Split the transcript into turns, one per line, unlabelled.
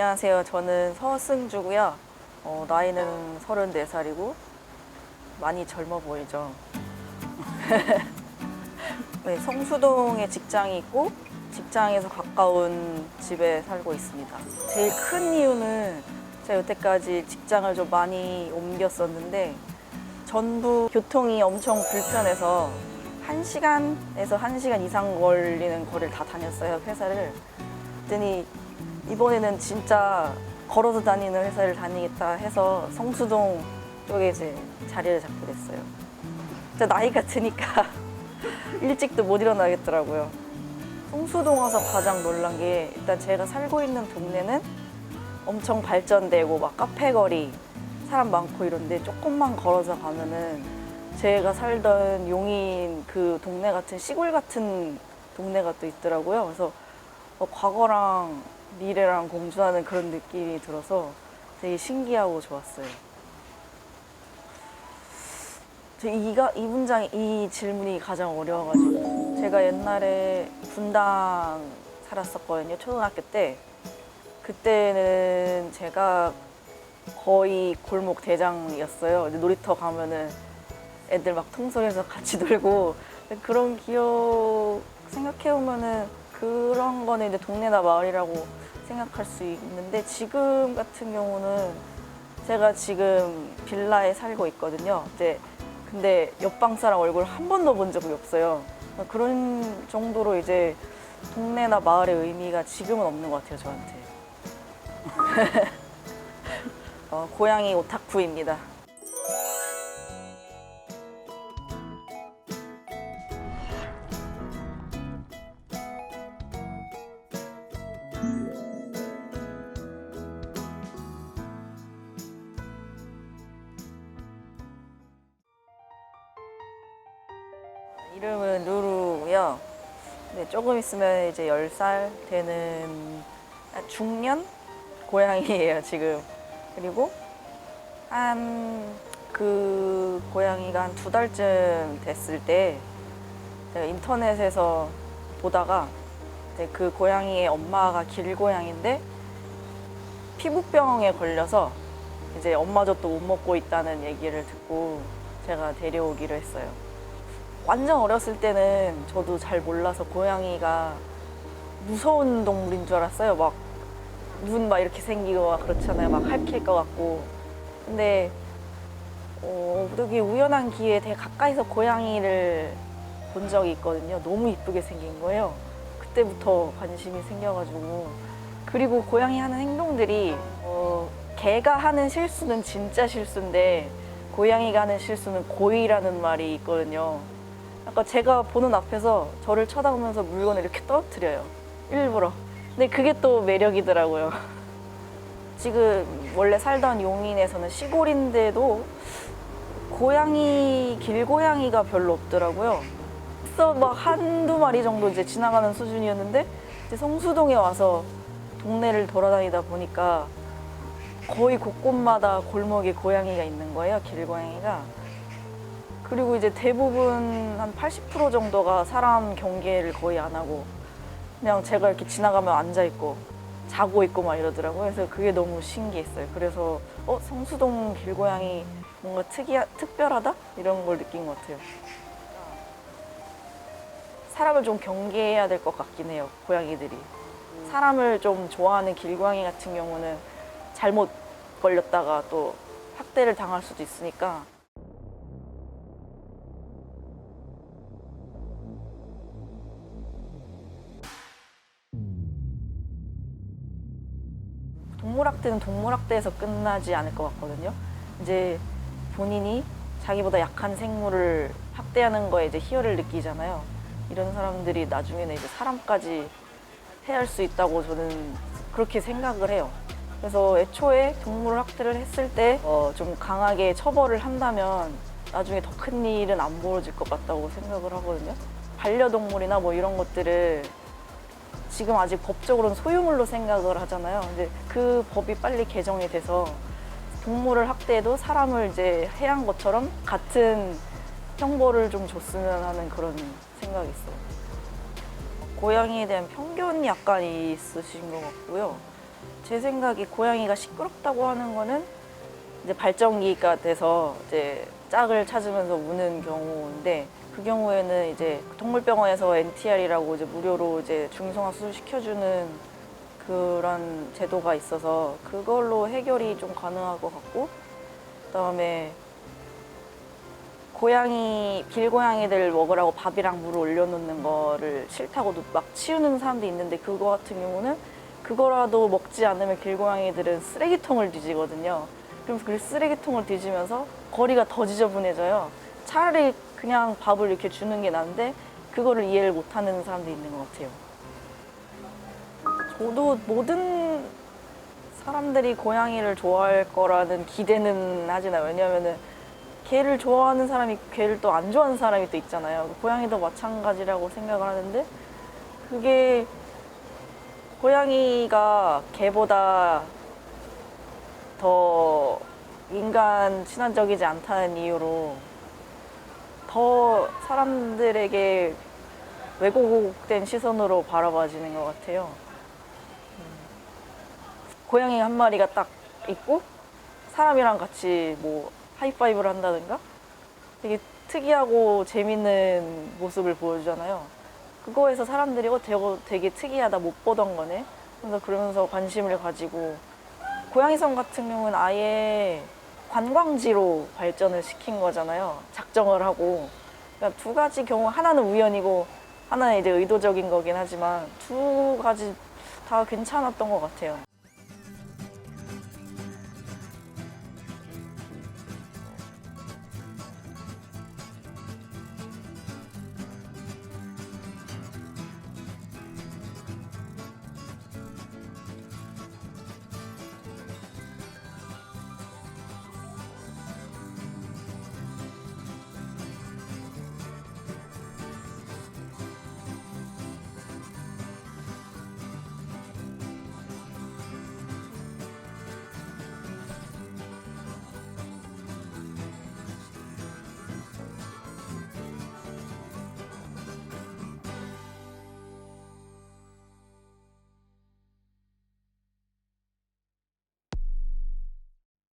안녕하세요. 저는 서승주고요. 어, 나이는 34살이고 많이 젊어 보이죠. 네, 성수동에 직장이 있고 직장에서 가까운 집에 살고 있습니다. 제일 큰 이유는 제가 여태까지 직장을 좀 많이 옮겼었는데 전부 교통이 엄청 불편해서 1시간에서 1시간 이상 걸리는 거리를 다 다녔어요, 회사를. 그랬더니 이번에는 진짜 걸어서 다니는 회사를 다니겠다 해서 성수동 쪽에 이제 자리를 잡게 됐어요. 진짜 나이가 드니까 일찍도 못 일어나겠더라고요. 성수동 와서 가장 놀란 게 일단 제가 살고 있는 동네는 엄청 발전되고 막 카페 거리 사람 많고 이런데 조금만 걸어서 가면은 제가 살던 용인 그 동네 같은 시골 같은 동네가 또 있더라고요. 그래서 어, 과거랑 미래랑 공존하는 그런 느낌이 들어서 되게 신기하고 좋았어요. 저 이가 이 문장 이 질문이 가장 어려워가지고 제가 옛날에 분당 살았었거든요 초등학교 때 그때는 제가 거의 골목 대장이었어요. 근데 놀이터 가면은 애들 막 통솔해서 같이 놀고 그런 기억 생각해 보면은 그런 거는 이제 동네나 마을이라고 생각할 수 있는데 지금 같은 경우는 제가 지금 빌라에 살고 있거든요. 이제 근데 옆방 사람 얼굴 한 번도 본 적이 없어요. 그런 정도로 이제 동네나 마을의 의미가 지금은 없는 것 같아요, 저한테. 어, 고양이 오타쿠입니다. 이름은 루루고요. 네, 조금 있으면 이제 10살 되는 아, 중년 고양이에요, 지금. 그리고 한 그 고양이가 한 두 달쯤 됐을 때 제가 인터넷에서 보다가 그 고양이의 엄마가 길고양인데 피부병에 걸려서 이제 엄마 젖도 못 먹고 있다는 얘기를 듣고 제가 데려오기로 했어요. 완전 어렸을 때는 저도 잘 몰라서 고양이가 무서운 동물인 줄 알았어요. 막 눈 막 이렇게 생기고 막 그렇잖아요. 막 핥힐 것 같고. 근데 어, 되게 우연한 기회에 되게 가까이서 고양이를 본 적이 있거든요. 너무 이쁘게 생긴 거예요. 그때부터 관심이 생겨가지고. 그리고 고양이 하는 행동들이 어, 개가 하는 실수는 진짜 실수인데 고양이가 하는 실수는 고의라는 말이 있거든요. 약간 제가 보는 앞에서 저를 쳐다보면서 물건을 이렇게 떨어뜨려요. 일부러. 근데 그게 또 매력이더라고요. 지금 원래 살던 용인에서는 시골인데도 고양이, 길고양이가 별로 없더라고요. 그래서 막 한두 마리 정도 이제 지나가는 수준이었는데 이제 성수동에 와서 동네를 돌아다니다 보니까 거의 곳곳마다 골목에 고양이가 있는 거예요, 길고양이가. 그리고 이제 대부분 한 80% 정도가 사람 경계를 거의 안 하고 그냥 제가 이렇게 지나가면 앉아 있고 자고 있고 막 이러더라고요. 그래서 그게 너무 신기했어요. 그래서 어 성수동 길고양이 뭔가 특이하 특별하다 이런 걸 느낀 것 같아요. 사람을 좀 경계해야 될 것 같긴 해요. 고양이들이 사람을 좀 좋아하는 길고양이 같은 경우는 잘못 걸렸다가 또 학대를 당할 수도 있으니까 동물학대는 동물학대에서 끝나지 않을 것 같거든요. 이제 본인이 자기보다 약한 생물을 학대하는 거에 이제 희열을 느끼잖아요. 이런 사람들이 나중에는 이제 사람까지 해할 수 있다고 저는 그렇게 생각을 해요. 그래서 애초에 동물 학대를 했을 때좀 강하게 처벌을 한다면 나중에 더 큰 일은 안 벌어질 것 같다고 생각을 하거든요. 반려동물이나 뭐 이런 것들을 지금 아직 법적으로는 소유물로 생각을 하잖아요. 근데 그 법이 빨리 개정이 돼서 동물을 학대해도 사람을 이제 해한 것처럼 같은 형벌을 좀 줬으면 하는 그런 생각이 있어요. 고양이에 대한 편견이 약간 있으신 것 같고요. 제 생각에 고양이가 시끄럽다고 하는 거는 이제 발정기가 돼서 이제 짝을 찾으면서 우는 경우인데 그 경우에는 이제 동물병원에서 NTR이라고 이제 무료로 이제 중성화 수술 시켜주는 그런 제도가 있어서 그걸로 해결이 좀 가능할 것 같고 그다음에 고양이 길고양이들 먹으라고 밥이랑 물을 올려놓는 거를 싫다고 막 치우는 사람도 있는데 그거 같은 경우는 그거라도 먹지 않으면 길고양이들은 쓰레기통을 뒤지거든요. 그럼 그 쓰레기통을 뒤지면서 거리가 더 지저분해져요. 차라리 그냥 밥을 이렇게 주는 게 나은데 그거를 이해를 못하는 사람도 있는 것 같아요. 저도 모든 사람들이 고양이를 좋아할 거라는 기대는 않아요. 왜냐면은 개를 좋아하는 사람이 개를 또 안 좋아하는 사람이 또 있잖아요. 고양이도 마찬가지라고 생각을 하는데 그게 고양이가 개보다 더 인간 친화적이지 않다는 이유로 더 사람들에게 왜곡된 시선으로 바라봐지는 것 같아요. 음. 고양이 한 마리가 딱 있고 사람이랑 같이 뭐 하이파이브를 한다든가 되게 특이하고 재밌는 모습을 보여주잖아요. 그거에서 사람들이 어 저거 되게 특이하다 못 보던 거네. 그래서 그러면서 관심을 가지고 고양이성 같은 경우는 아예 관광지로 발전을 시킨 거잖아요. 작정을 하고 그러니까 두 가지 경우 하나는 우연이고 하나는 이제 의도적인 거긴 하지만 두 가지 다 괜찮았던 것 같아요.